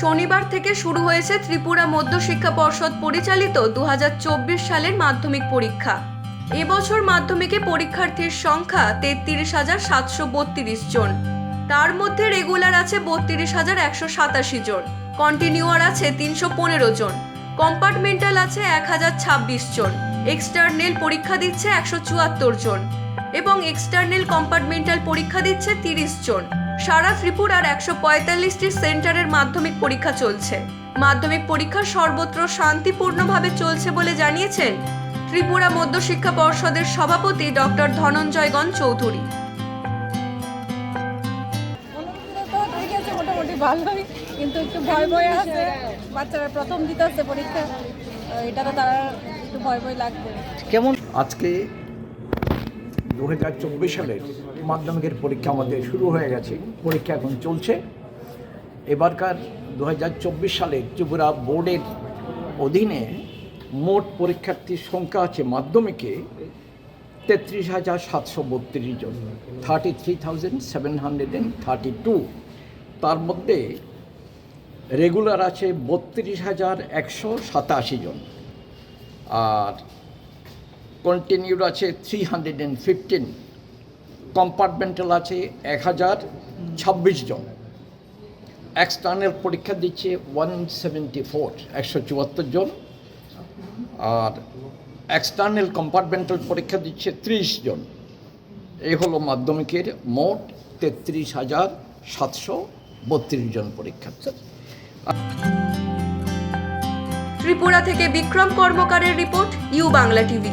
শনিবার থেকে শুরু হয়েছে ত্রিপুরা মধ্যশিক্ষা পর্ষদ পরিচালিত দু হাজার চব্বিশ সালের মাধ্যমিক পরীক্ষা। এবছর মাধ্যমিকে পরীক্ষার্থীর সংখ্যা তেত্রিশ হাজার সাতশো বত্রিশ জন। তার মধ্যে রেগুলার আছে বত্রিশ হাজার একশো সাতাশি জন। কন্টিনিউয়ার আছে তিনশো পনেরো জন। কম্পার্টমেন্টাল আছে এক হাজার ছাব্বিশ জন। এক্সটার্নেল পরীক্ষা দিচ্ছে একশো চুয়াত্তর জন। এবং এক্সটার্নাল কম্পার্টমেন্টাল পরীক্ষা দিচ্ছে তিরিশ জন। সারা ত্রিপুরার একশো পঁয়তাল্লিশটি সেন্টারের মাধ্যমিক পরীক্ষা চলছে। মাধ্যমিক পরীক্ষা সর্বত্র শান্তিপূর্ণভাবে চলছে বলে জানিয়েছেন ত্রিপুরা মধ্যশিক্ষা পর্ষদের সভাপতি ডক্টর চৌধুরী। ঠিক আছে মোটামুটি ভালোই কিন্তু একটু ভয় ভয় আছে। বাচ্চারা প্রথম দিতে আসছে পরীক্ষা আহ, এটা তো তারা একটু ভয় ভয় লাগবে। কেমন আজকে দু হাজার চব্বিশ সালের মাধ্যমিকের পরীক্ষা আমাদের শুরু হয়ে গেছে। পরীক্ষা এখন চলছে। এবারকার দু হাজার চব্বিশ সালে ত্রিপুরা বোর্ডের অধীনে মোট পরীক্ষার্থীর সংখ্যা আছে মাধ্যমিকে তেত্রিশ হাজার সাতশো বত্রিশ জন thirty three thousand seven hundred and thirty two তার মধ্যে রেগুলার আছে বত্রিশ হাজার একশো সাতাশি জন। আর কন্টিনিউড আছে three hundred and fifteen compartmental আছে এক হাজার ছাব্বিশ জন। এক্সটার্নাল পরীক্ষা দিচ্ছে ওয়ান সেভেন্টি ফোর একশো চুয়াত্তর জন। আর এক্সটার্নাল কম্পার্টমেন্টাল পরীক্ষা দিচ্ছে ত্রিশ জন। এই হলো মাধ্যমিকের মোট তেত্রিশ হাজার সাতশো বত্রিশ জন পরীক্ষার্থী। ত্রিপুরা থেকে Bikram কর্মকারের report, U Bangla TV.